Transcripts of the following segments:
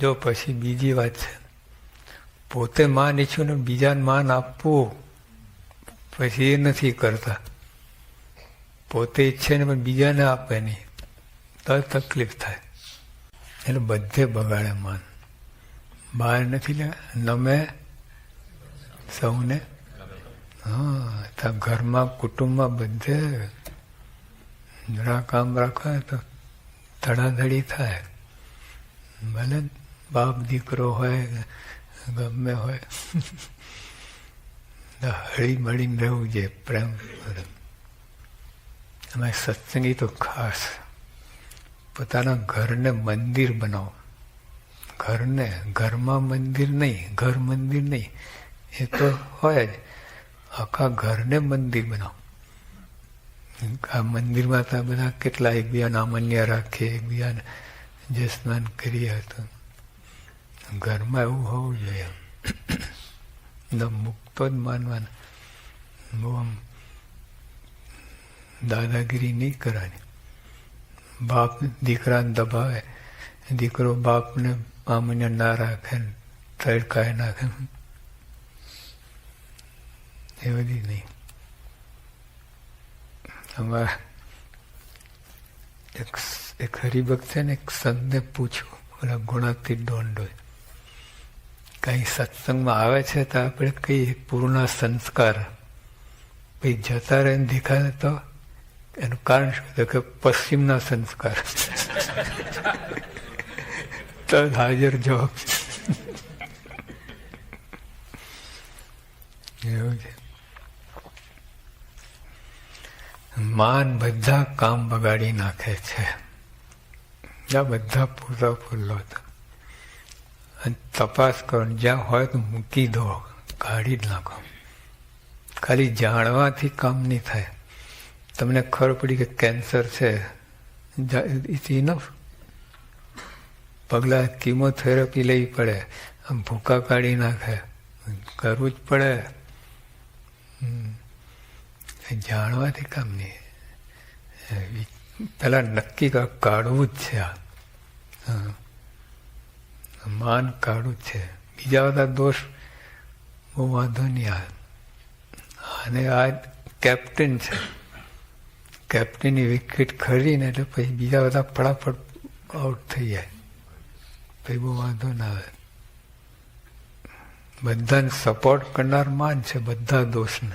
જો પછી બીજી વાત છે. પોતે માન ઈચ્છું ને બીજાને માન આપવું પછી એ નથી કરતા. પોતે ઈચ્છે ને પણ બીજાને આપે નહીં. તો તકલીફ થાય. એટલે બધે બગાડે માન. બહાર નથી લે, નમે સૌને. હા ઘરમાં, કુટુંબમાં બધે જરા કામ રાખો તો ધડાધડી થાય. ભલે બાપ દીકરો હોય, ગમે હોય. હળી મળીને રહેવું જોઈએ પ્રેમ અમે સત્સંગી તો ખાસ. પોતાના ઘરને મંદિર બનાવો. ઘરને, ઘરમાં મંદિર નહીં, ઘર મંદિર નહીં. એ તો હોય જ. આખા ઘરને મંદિર બનાવો. આ મંદિરમાં તો બધા કેટલા એકબીજાના અમન્ય રાખીએ, એકબીજાને જે સ્નાન કરીએ તો ઘરમાં એવું હોવું જોઈએ. મુક્તો જ માનવાના. બહુ આમ દાદાગીરી નહીં કરવાની. બાપ દીકરાને દબાવે. દીકરો બાપને આમને ના રાખે તડકાએ નાખે. એ બધી નહીં. અમારા એક હરિભક્ત છે ને, એક સંતને પૂછ્યું. ઓલા ગુણાતી દોંડો કઈ સત્સંગમાં આવે છે તો આપણે કહીએ પૂર્ણ સંસ્કાર પછી જતા રહે દેખાય તો એનું કારણ શું તો કે પશ્ચિમના સંસ્કાર તો હાજર જવાબ એવું છે માન બધા કામ બગાડી નાખે છે બધા પૂરતા ફૂલો હતા તપાસ કરો જ્યાં હોય તો મૂકી દો. કાઢી જ નાખો. ખાલી જાણવાથી કામ નહીં થાય. તમને ખબર પડી કે કેન્સર છે. ઇટ્સ ઇનફ પગલા કિમોથેરાપી લેવી પડે. આમ ભૂકા કાઢી નાખે. કરવું જ પડે. જાણવાથી કામ નહીં. પહેલાં નક્કી કાઢવું જ છે આ. માન કાળું જ છે. બીજા બધા દોષ બહુ વાંધો નહીં આવે. અને આ કેપ્ટન છે. કેપ્ટનની વિકેટ ખરીને એટલે પછી બીજા બધા ફટાફટ આઉટ થઈ જાય. પછી બહુ વાંધો ના આવે. બધાને સપોર્ટ કરનાર માન છે બધા દોષને.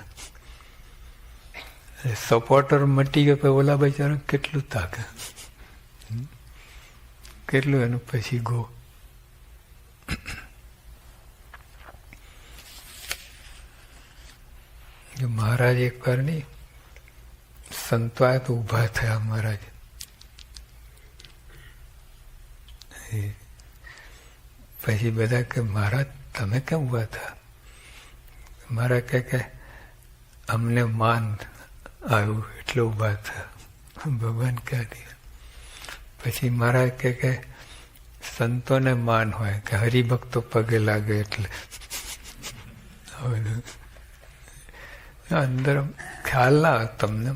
સપોર્ટર મટી ગયો પછી ઓલા બચારો કેટલું તાકે? કેટલું એનું પછી ગો મહારાજ એક વાર નહીં, સંતો આયા તો ઊભા થયા મહારાજ. પછી બધા કે, મહારાજ, તમે કેમ ઊભા થયા? મારા કહે કે, અમને માન આવ્યું, એટલે ઊભા થયા. ભગવાન કહે પછી મહારાજ કહે કે સંતોને માન હોય કે હરિભક્તો પગે લાગે એટલે. અંદર ખ્યાલ ના તમને.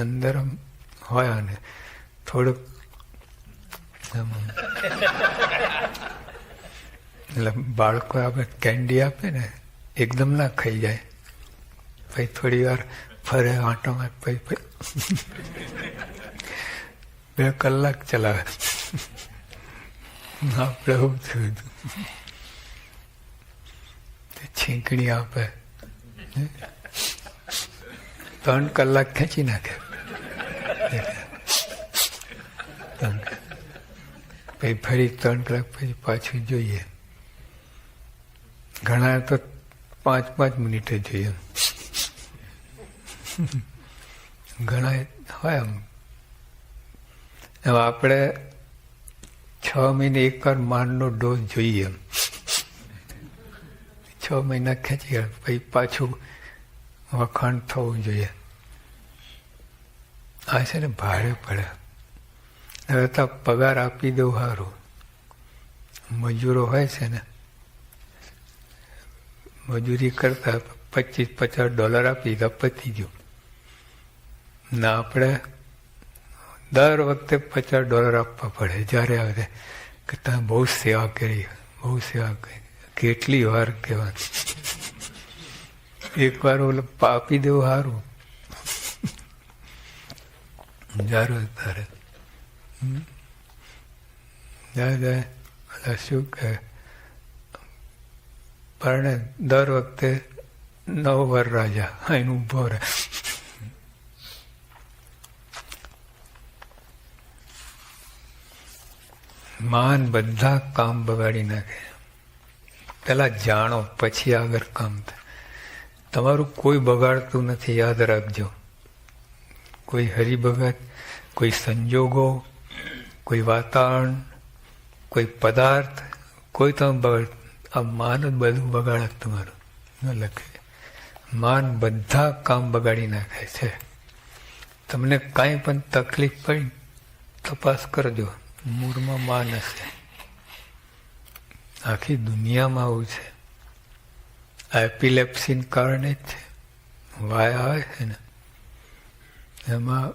અંદર હોય અને થોડુંક એટલે બાળકો આપણે કેન્ડી આપે ને, એકદમ ના ખાઈ જાય. પછી થોડી વાર ફરે, આંટોમાં પછી બે કલાક ચલાવે. આપણે એવું થયું છીંકણી આપે. ત્રણ કલાક ખેંચી નાખે. પછી ફરી ત્રણ કલાક પછી પાછું જોઈએ. ઘણા તો પાંચ પાંચ મિનિટે જોઈએ. ઘણા હોય આમ. આપણે છ મહિને એક વાર માનનો ડોઝ જોઈએ છ મહિના ખેંચી પછી પાછું વખાણ થવું જોઈએ. આ છે ને ભાડે પડે. હવે તો પગાર આપી દઉં સારું મજૂરો હોય છે ને, મજૂરી કરતા પચીસ પચાસ ડોલર આપી તો પતી ગયું. ના, આપણે દર વખતે પચાસ ડોલર આપવા પડે. જ્યારે આવે કે તમે બહુ સેવા કરી. બહુ સેવા કરી. કેટલી વાર કહેવા એક વાર ઓલો પાપી દેવું સારું જારું તારે જાય શું કહે? પણ દર વખતે નવ વાર રાજા. અહીં ઊભો રહે. માન બધા કામ બગાડી નાખે. પહેલાં જાણો, પછી આગળ કામ થાય. તમારું કોઈ બગાડતું નથી, યાદ રાખજો. કોઈ હરિભગત, કોઈ સંજોગો, કોઈ વાતાવરણ, કોઈ પદાર્થ, કોઈ તમે બગાડ આ માન જ બધું બગાડે તમારું. ન લખે. માન બધા કામ બગાડી નાખે છે. તમને કાંઈ પણ તકલીફ પડી, તપાસ કરજો. મૂળમાં માન હશે આખી દુનિયામાં આવું છે. એપિલેપ્સીને કારણે જ છે. વાય આવે છે ને. એમાં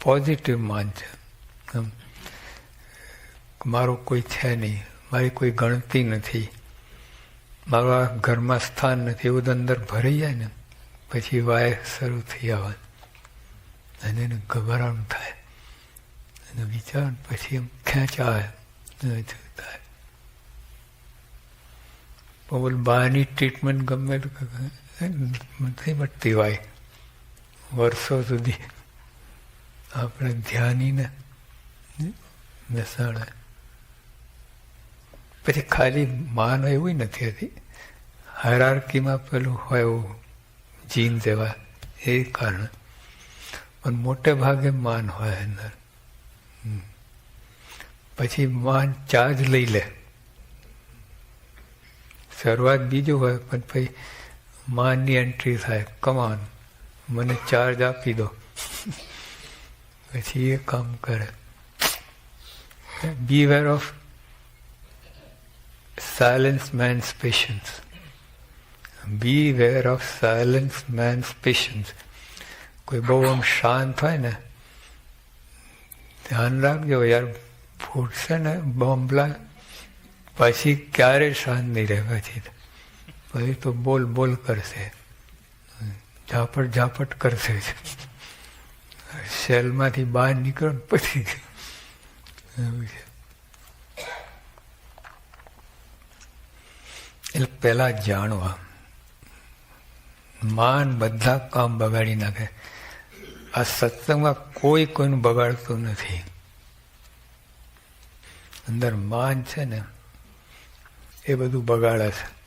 પોઝિટિવ માન છે. મારો કોઈ છે નહીં. મારી કોઈ ગણતી નથી. મારું આ ઘરમાં સ્થાન નથી. એવું અંદર ભરાઈ જાય ને. પછી વાય શરૂ થઈ આવે અને એને ગભરાણ થાય. અને વિચાર પછી eye ખેંચ આવે થાય બોલ બહારની ટ્રીટમેન્ટ ગમે તો નથી મટતી હોય વર્ષો સુધી આપણે ધ્યાનીને બેસાડે પછી ખાલી માન એવું નથી હતી. હાયરાર્કીમાં પેલું હોય એવું જીન જેવા, એ કારણે. પણ મોટે ભાગે માન હોય અંદર. પછી માન ચાર્જ લઈ લે. શરૂઆત બીજું હોય, પણ પછી માનની એન્ટ્રી થાય. કમાન મને ચાર્જ આપી દો. પછી એ કામ કરે. Beware of silence man's patience beware of silence man's patience કોઈ બહુ આમ શાંત હોય ને ધ્યાન રાખજો યાર. ફૂટશે ને બોમ્બલા પછી ક્યારે શાંત નહીં રહે પછી પછી તો બોલ બોલ કરશે. ઝાપટ ઝાપટ કરશે. સેલમાંથી બહાર નીકળો પછી. એવું છે. એટલે પહેલા જાણવા. માન બધા કામ બગાડી નાખે. આ સત્સંગમાં કોઈ કોઈનું બગાડતું નથી. અંદર માન છે ને, એ બધું બગાડે છે.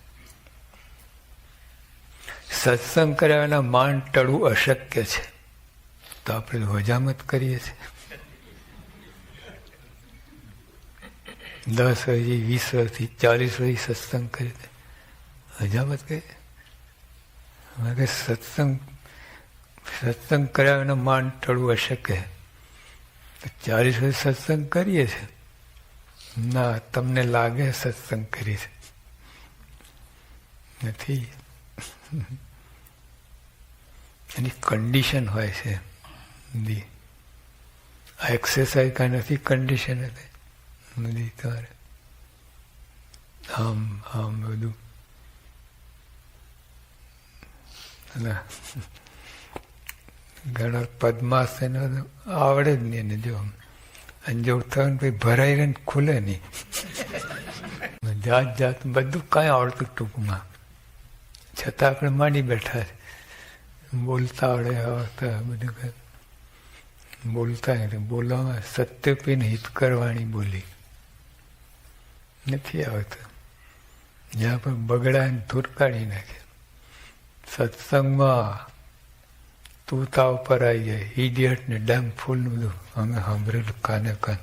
સત્સંગ કર્યા વિના માન ટળવું અશક્ય છે. તો આપણે હજામત કરીએ છીએ. દસ વર્ષથી, વીસ વર્ષથી, ચાલીસ વર્ષથી સત્સંગ કરી હજામત કરી કે સત્સંગ સત્સંગ કર્યા એનું માન ટળવું અશક્ય ચાલીસ વર્ષ સત્સંગ કરીએ છીએ ના, તમને લાગે સત્સંગ કરી છે. નથી. એની કન્ડિશન હોય છે. દી આ એક્સરસાઇઝ કાંઈ નથી કન્ડિશન હતી નથી તમારે આમ આમ બધું. ના. ઘણા પદ્માસન આવડે જ નહીં એને જો. જો થયું પછી ભરાઈ રહે ખુલે નહીં. જાત જાત બધું કાંઈ આવડતું ટૂંકમાં. છતાં આપણે માંડી બેઠા છે. બોલતા આવડે, આવડતા બધું બોલતા એટલે બોલવામાં સત્ય પીને હિત કરવાની બોલી. નથી આવતું જ્યાં પણ બગડાને ધૂર કાઢી નાખે. સત્સંગમાં તૂતા ઉપર આવી જાય. ઇડિયટ ને ડેમ ફૂલ બધું. અમે સાંભળેલું કાને કાન.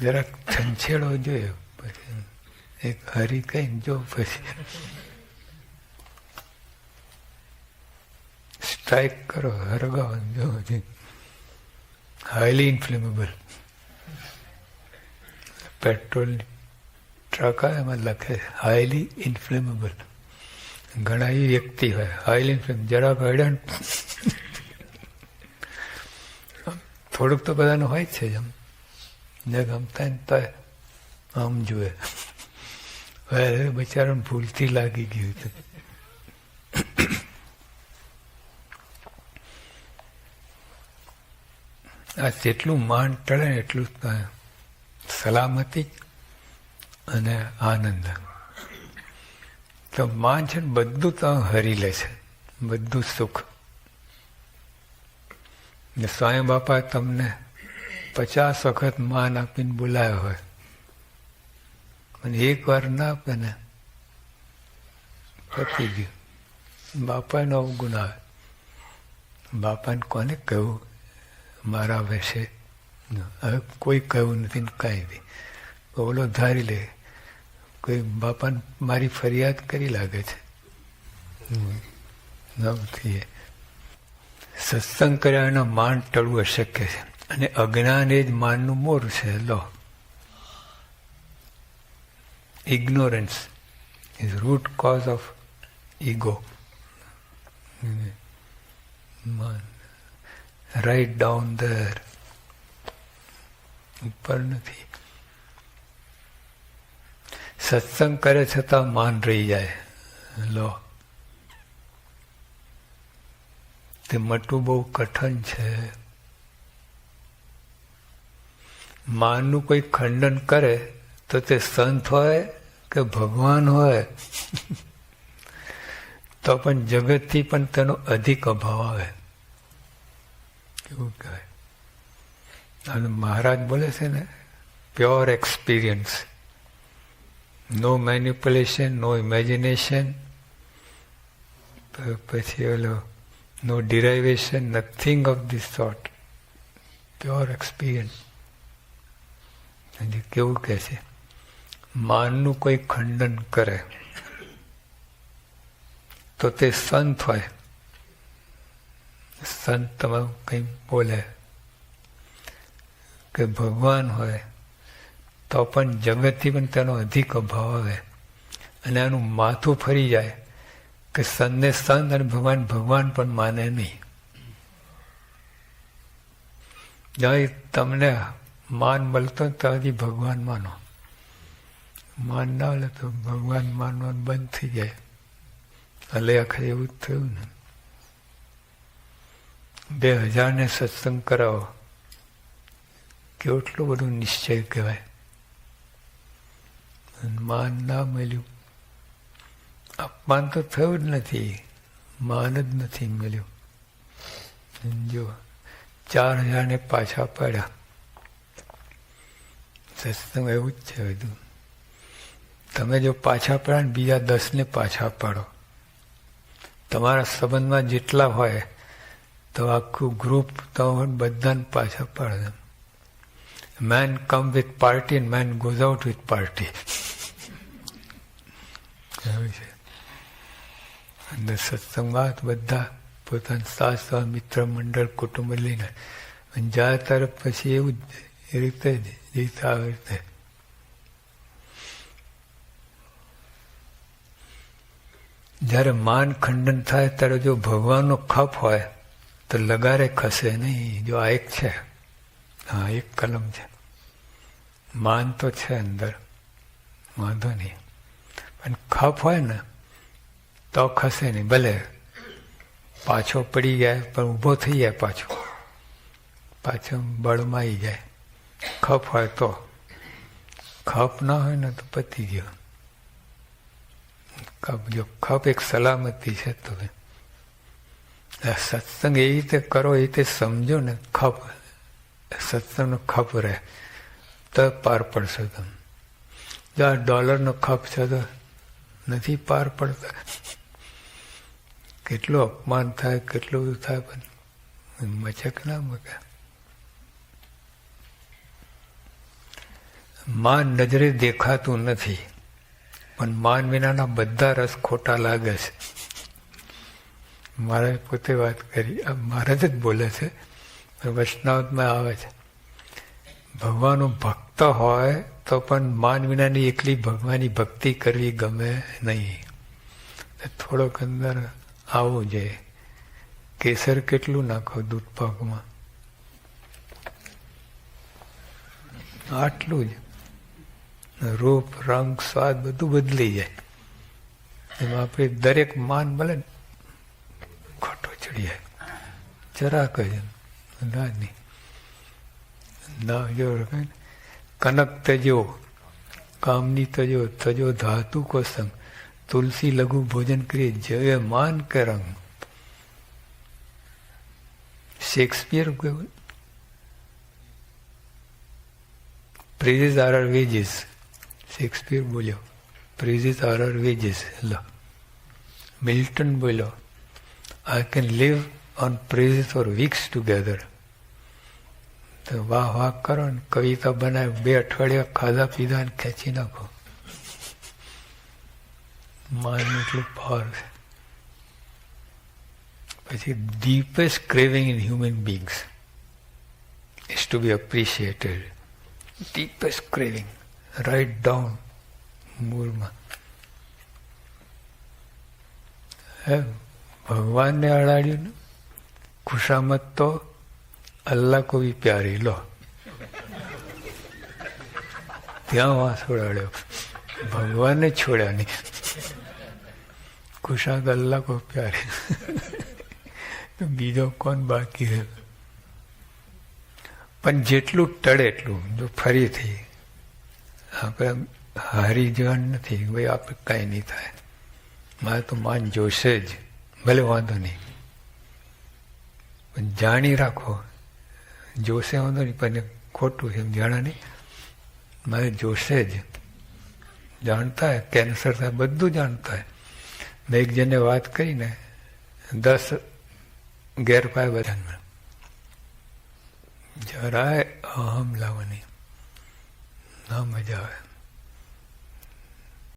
જરાક છંછેડો જોયો. પછી એક હરી કઈ જો પછી. સ્ટ્રાઇક કરો હરગાવ જો હાઈલી ઇન્ફ્લેમેબલ પેટ્રોલની ટ્રક એમાં લખે હાઈલી ઇન્ફ્લેમેબલ ઘણા એ વ્યક્તિ હોય. હાઈલી ઇન્ફ્લેમ જરાક હડ્યા થોડુંક તો બધાનું હોય જ છે જ આમ ને ગમતા ને તો આમ જુએ. અરે બચારાને ભૂલથી લાગી ગયું હતું આ જેટલું માન ટળે એટલું સલામતી અને આનંદ. તો માન છે બધું તો હરી લે છે. બધું સુખ. ને સ્વામી બાપા તમને પચાસ વખત માન આપીને બોલાયો હોય. અને એક વાર ના આપે ને, પતી ગયું. બાપાનો અવગુણ આવે. બાપાને કોને કહ્યું? મારા વિશે. હવે કોઈ કહ્યું નથી કાંઈ બી. ઓલો ધારી લે. કોઈ બાપાને મારી ફરિયાદ કરી લાગે છે? સત્સંગ કર્યા માન ટળવું અશક્ય છે અને અજ્ઞાન એ જ માનનું મોર છે. લો. Ignorance is root cause of ego write down ધર ઉપર નથી. સત્સંગ કરે છતાં માન રહી જાય. લો. તે મટવું બહુ કઠણ છે. માનનું કોઈ ખંડન કરે તો તે સંત હોય કે ભગવાન હોય? તો પણ જગતથી પણ તેનો અધિક અભાવ આવે. કેવું કહેવાય? અને મહારાજ બોલે છે ને pure experience no manipulation no imagination પછી ઓલો નો derivation nothing of this thought pure experience હજી કેવું કહે છે? માનનું કોઈ ખંડન કરે. તો તે સંત હોય. સંત તમારું કંઈ બોલે. કે ભગવાન હોય. તો પણ જગતથી પણ તેનો અધિક અભાવ આવે. અને આનું માથું ફરી જાય કે સંતને સંત અને ભગવાન ભગવાન પણ માને નહીં. જ્યારે તમને માન મળતો ત્યાંથી ભગવાન માનો. માન ના મળે તો ભગવાન માનવાનું બંધ થઈ જાય. એટલે આખરે એવું જ થયું ને. બે હજારને સત્સંગ કરાવો. કેટલું બધું નિશ્ચય કહેવાય. માન ના મળ્યું. અપમાન તો થયું જ નથી. માન જ નથી મળ્યું. જો ચાર હજારને પાછા પડ્યા. સત્સંગ એવું જ છે બધું. તમે જો પાછા પડ્યા ને બીજા દસને પાછા પાડો. તમારા સંબંધમાં જેટલા હોય, તો આખું ગ્રુપ તમે બધાને પાછા પાડે. Man come with party and man goes out with party એવું છે. અને સત્સંગમાં બધા પોતાના સાસ, મિત્ર, મંડળ, કુટુંબ લઈને. અને જાય તરફ પછી એવું જ એ રીતે જ જીતા આવે રીતે જ્યારે માન ખંડન થાય ત્યારે જો ભગવાનનો ખપ હોય, તો લગારે ખસે નહીં. જો આ એક છે. હા, એક કલમ છે. માન તો છે અંદર. વાંધો નહીં. પણ ખપ હોય ને, તો ખસે નહીં. ભલે પાછો પડી જાય, પણ ઊભો થઈ જાય પાછો. પાછો બળમાં આવી જાય. ખપ હોય તો. ખપ ના હોય ને તો પતી ગયો. ખપ જો, ખપ એક સલામતી છે તો સત્સંગ એ રીતે કરો, એ રીતે સમજો ને, ખપ. સત્સંગનો ખપ રહે. તો પાર પડશો તમે. જો આ ડોલરનો ખપ છે તો નથી પાર પડતા. કેટલું અપમાન થાય, કેટલું થાય, પણ મચક ના મકા. માન નજરે દેખાતું નથી, પણ માન વિનાના બધા રસ ખોટા લાગે છે. મારે પોતે વાત કરી, આ મહારાજ જ બોલે છે, વૈષ્ણવમાં આવે છે. ભગવાનનો ભક્ત હોય તો પણ માન વિનાની એકલી ભગવાનની ભક્તિ કરવી ગમે નહીં. થોડોક અંદર આવવું જોઈએ કેસર કેટલું નાખો દૂધ પાકમાં? આટલું જ. રૂપ, રંગ, સ્વાદ બધું બદલી જાય. એમાં આપણે દરેક માન મળે ને ખોટો ચડી જાય. જરાક જ ના નહીં. ના, જો કનક તજો, કામની તજો તજો ધાતુ સંગ તુલસી લઘુ ભોજન કરીએ, જય માન કરંગ. રંગ શેક્સપિયર કહ્યું praises are our wages Shakespeare બોલ્યો. પ્રેઝિસ આર આર વેજીસ લો. મિલ્ટન બોલ્યો. I can live on praises for weeks together તો વાહ વાહ કરો ને કવિતા બનાવી બે અઠવાડિયા ખાધા પીધા ને ખેંચી નાખો માન એટલું પાવર છે પછી deepest craving in human beings is to be appreciated. Deepest craving, right down મૂળમાં હે ભગવાનને અડાડ્યું ને ખુશામત તો અલ્લાહ કોઈ પ્યારી લો ત્યાં વાંસ ઉડાડ્યો ભગવાનને છોડ્યા નહીં ખુશાદ અલ્લાહ કો પ્યારે તો બીજો કોણ બાકી છે પણ જેટલું ટળે એટલું જો ફરીથી આપણે હારી જવાનું નથી ભાઈ આપણે કાંઈ નહીં થાય મારે તો માન જોશે જ ભલે વાંધો નહીં પણ જાણી રાખો જોશે વાંધો નહીં, પણ ખોટું છે, એમ જાણે નહીં. મારે જોશે જ. જાણતા હોય કેન્સર થાય, બધું જાણતા હોય મેં એક જણને વાત કરીને દસ ગેરપાય બધાને જરાય અહમ લાવવાની ના મજા આવે.